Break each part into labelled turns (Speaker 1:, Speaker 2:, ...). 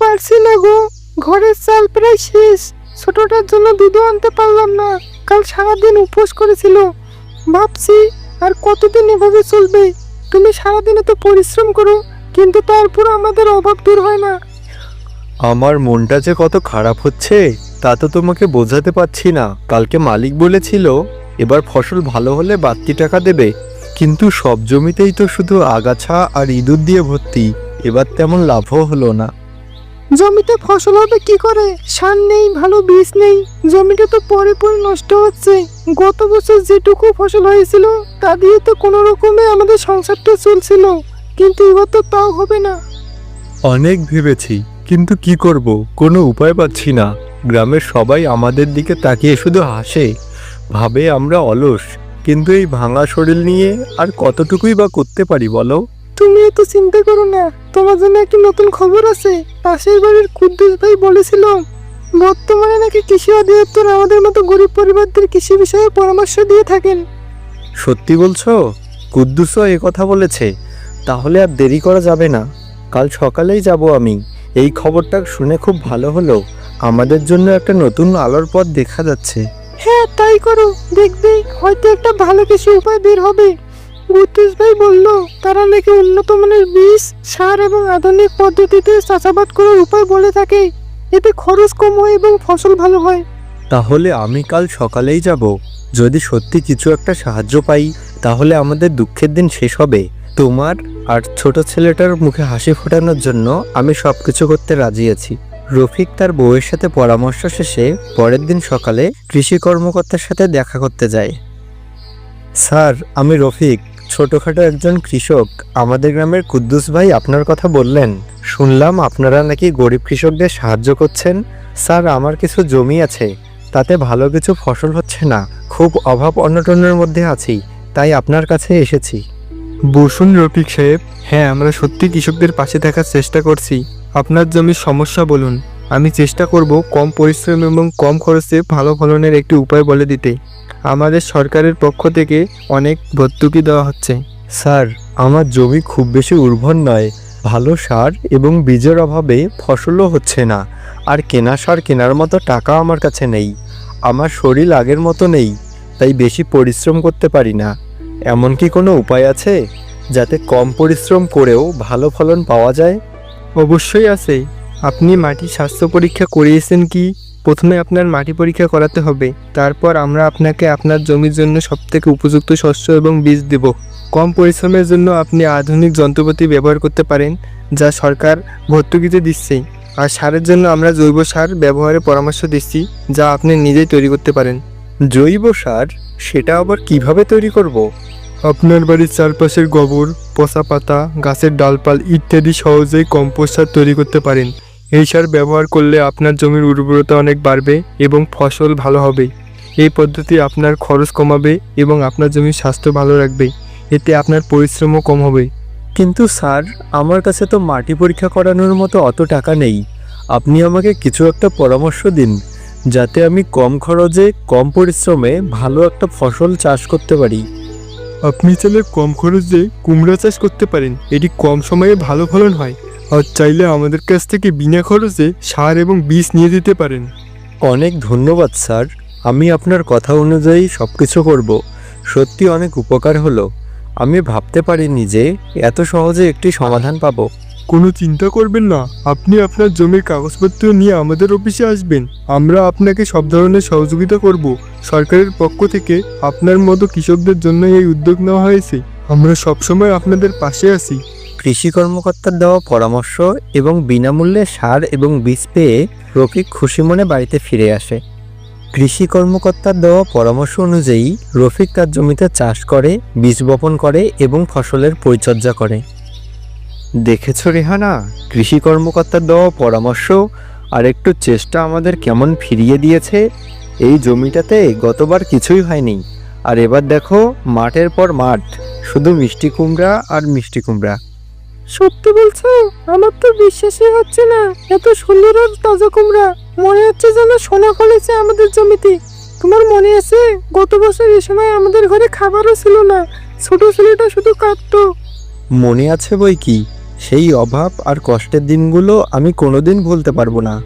Speaker 1: পারছি না গো। ঘরের চাল প্রায় শেষ। ছোটটার জন্য দুধও আনতে পারলাম না। কাল সারাদিন উপোস করেছিল। ভাবছি, আর কতদিন এভাবে চলবে? তুমি সারাদিনে তো পরিশ্রম করো, কিন্তু তারপর আমাদের অভাব দূর হয় না।
Speaker 2: আমার মনটা যে কত খারাপ হচ্ছে, তা তো তোমাকে বোঝাতে পারছি না। কালকে মালিক বলেছিল, এবার ফসল ভালো হলে বাড়তি টাকা দেবে। কিন্তু সব জমিতেই তো শুধু আগাছা আর ইঁদুর দিয়ে ভর্তি। এবার তেমন লাভও হলো না।
Speaker 1: জমিতে ফসল হবে কি করে? সার নেই, ভালো বীজ নেই, জমিটা তো পরে পরে নষ্ট হচ্ছে। গত বছর যেটুকু ফসল হয়েছিল, তা দিয়ে তো কোনো রকমে আমাদের সংসারটা চলছিল, কিন্তু এবার তো তাও হবে না।
Speaker 2: অনেক ভেবেছি, কিন্তু কি করব? কোনো উপায় পাচ্ছি না। গ্রামের সবাই আমাদের দিকে তাকিয়ে শুধু হাসে। ভাবে আমরা অলস, কিন্তু এই ভাঙা শরীর নিয়ে আর কতটুকুই বা করতে পারি বলো?
Speaker 1: তুমি এত চিন্তা করো না। তোমার জন্য একটি নতুন খবর আছে। পাশের বাড়ির কুদ্দুস ভাই বলেছিল বর্তমানে নাকি কৃষি অধিদপ্তর আমাদের মতো গরিব পরিবারদের কৃষি বিষয়ে পরামর্শ দিয়ে থাকেন।
Speaker 2: সত্যি বলছো? কুদ্দুসও এ কথা বলেছে। তাহলে আর দেরি করা যাবে না। কাল সকালেই যাব আমি। এই খবরটা শুনে খুব ভালো হলো। আমাদের জন্য একটা নতুন আলোর পথ দেখা যাচ্ছে।
Speaker 1: হ্যাঁ তাই করো। দেখবে হয়তো একটা ভালো কিছু উপায় বের হবে। গুতুস ভাই বলল, তারা নাকি উন্নত মানের বীজ, সার এবং আধুনিক পদ্ধতিতে চাষাবাদ করার উপায় বলে থাকে। এতে খরচ কম হয় এবং ফসল ভালো হয়।
Speaker 2: তাহলে আমি কাল সকালেই যাব। যদি সত্যি কিছু একটা সাহায্য পাই, তাহলে আমাদের দুঃখের দিন শেষ হবে। তোমার আর ছোট ছেলেটার মুখে হাসি ফোটানোর জন্য আমি সব কিছু করতে রাজি আছি। রফিক তার বউয়ের সাথে পরামর্শ শেষে পরের দিন সকালে কৃষি কর্মকর্তার সাথে দেখা করতে যায়। স্যার, আমি রফিক। ছোটখাটো একজন কৃষক আমাদের গ্রামের কুদ্দুস ভাই আপনার কথা বললেন। শুনলাম আপনারা নাকি গরিব কৃষকদের সাহায্য করছেন। স্যার, আমার কিছু জমি আছে, তাতে ভালো কিছু ফসল হচ্ছে না। খুব অভাব অনটনের মধ্যে আছি, তাই আপনার কাছে এসেছি।
Speaker 3: বসুন রফিক সাহেব। হ্যাঁ আমরা সত্যি কৃষকদের পাশে থাকার চেষ্টা করছি। আপনার জমির সমস্যা বলুন। আমি চেষ্টা করব কম পরিশ্রম এবং কম খরচে ভালো ফলনের একটি উপায় বলে দিতে। আমাদের সরকারের পক্ষ থেকে অনেক ভর্তুকি দেওয়া হচ্ছে।
Speaker 2: স্যার আমার জমি খুব বেশি উর্বর নয়। ভালো সার এবং বীজের অভাবে ফসলও হচ্ছে না। আর কেনা সার কেনার মতো টাকা আমার কাছে নেই। আমার শরীর আগের মতো নেই তাই বেশি পরিশ্রম করতে পারি না। এমন কি কোনো উপায় আছে যাতে কম পরিশ্রম করেও ভালো ফলন পাওয়া যায়?
Speaker 3: অবশ্যই আছে। আপনি মাটির স্বাস্থ্য পরীক্ষা করিয়েছেন কি? প্রথমে আপনার মাটি পরীক্ষা করাতে হবে। তারপর আমরা আপনাকে আপনার জমির জন্য সবথেকে উপযুক্ত শস্য এবং বীজ দেব। কম পরিশ্রমের জন্য আপনি আধুনিক যন্ত্রপাতি ব্যবহার করতে পারেন যা সরকার ভর্তুকিতে দিচ্ছে। আর সারের জন্য আমরা জৈব সার ব্যবহারের পরামর্শ দিচ্ছি যা আপনি নিজেই তৈরি করতে পারেন।
Speaker 2: জৈব সার? সেটা আবার কীভাবে তৈরি করব।
Speaker 3: আপনার বাড়ির চারপাশের গোবর পচা পাতা গাছের ডালপাল ইত্যাদি সহজেই কম্পোস্ট সার তৈরি করতে পারেন। এই সার ব্যবহার করলে আপনার জমির উর্বরতা অনেক বাড়বে এবং ফসল ভালো হবে। এই পদ্ধতি আপনার খরচ কমাবে এবং আপনার জমির স্বাস্থ্য ভালো রাখবে। এতে আপনার পরিশ্রমও কম হবে।
Speaker 2: কিন্তু স্যার আমার কাছে তো মাটি পরীক্ষা করানোর মতো অত টাকা নেই। আপনি আমাকে কিছু একটা পরামর্শ দিন যাতে আমি কম খরচে কম পরিশ্রমে ভালো একটা ফসল চাষ করতে পারি।
Speaker 3: আপনি চাইলে কম খরচে কুমড়া চাষ করতে পারেন। এটি কম সময়ে ভালো ফলন হয়। আর চাইলে আমাদের কাছ থেকে বিনা খরচে সার এবং বীজ নিয়ে দিতে পারেন।
Speaker 2: অনেক ধন্যবাদ স্যার। আমি আপনার কথা অনুযায়ী সব কিছু করব। সত্যি অনেক উপকার হলো। আমি ভাবতে পারিনি যে এত সহজে একটি সমাধান পাবো।
Speaker 3: কোনো চিন্তা করবেন না। আপনি আপনার জমির কাগজপত্র নিয়ে আমাদের অফিসে আসবেন। আমরা আপনাকে সব ধরনের সহযোগিতা করব। সরকারের পক্ষ থেকে আপনার মতো কৃষকদের জন্য এই উদ্যোগ নেওয়া হয়েছে। আমরা সবসময় আপনাদের পাশে আছি।
Speaker 2: কৃষি কর্মকর্তার দেওয়া পরামর্শ এবং বিনামূল্যে সার এবং বীজ পেয়ে রফিক খুশি মনে বাড়িতে ফিরে আসে। কৃষি কর্মকর্তার দেওয়া পরামর্শ অনুযায়ী রফিক তার জমিতে চাষ করে, বীজ বপন করে এবং ফসলের পরিচর্যা করে। দেখেছ রেহানা, কৃষি কর্মকর্তার দেওয়া পরামর্শ, আর একটু চেষ্টা আমাদের কেমন ফিরিয়ে দিয়েছে। এই জমিটাতে গতবার কিছুই হয়নি। আর এবার দেখো, মাঠের পর মাঠ, শুধু মিষ্টি কুমড়া আর মিষ্টি কুমড়া।
Speaker 1: সত্যি বলছো? আমার তো বিশ্বাসই হচ্ছে না। এত সুন্দর আর তাজা কুমড়া। মনে হচ্ছে যেন সোনা ফলেছে আমাদের জমিতে। তোমার মনে আছে, গত বছর এই সময় আমাদের ঘরে খাবারও ছিল না। ছোট ছেলেটা শুধু কাঁদতো।
Speaker 2: মনে আছে বই কি? সেই অভাব আর কষ্টের দিনগুলো আমি কোনোদিন ভুলতে পারব না।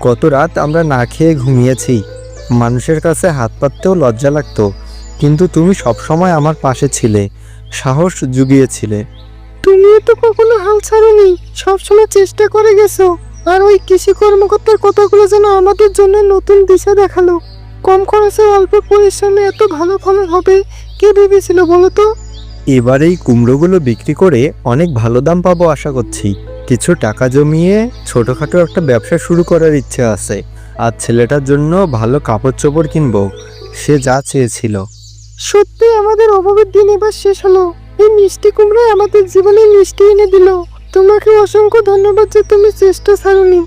Speaker 2: কত রাত আমরা না খেয়ে ঘুমিয়েছি। মানুষের কাছে হাত পাততেও লজ্জা লাগতো। কিন্তু তুমি সবসময় আমার পাশে ছিলে। সাহস জুগিয়েছিলে।
Speaker 1: তুমিও তো কখনো হাল ছাড়োনি। সবসময় চেষ্টা করে গেছো। আর ওই কৃষি কর্মকর্তার কথাগুলো যেন আমাদের জন্য নতুন দিশা দেখাল। কম খরচে অল্প পরিশ্রমে এত ভালো ফলন হবে কে ভেবেছিল বলো তো?
Speaker 2: এবার এই কুমড়োগুলো বিক্রি করে অনেক ভালো দাম পাবো আশা করছি। কিছু টাকা জমিয়ে ছোটোখাটো একটা ব্যবসা শুরু করার ইচ্ছে আছে। আর ছেলেটার জন্য ভালো কাপড় চোপড় কিনবো। সে যা চেয়েছিল।
Speaker 1: সত্যি আমাদের অভাবের দিন এবার শেষ হলো। এই মিষ্টি কুমড়ো আমাদের জীবনে মিষ্টি এনে দিল। তোমাকে অসংখ্য ধন্যবাদ যে তুমি চেষ্টা ছাড়োনি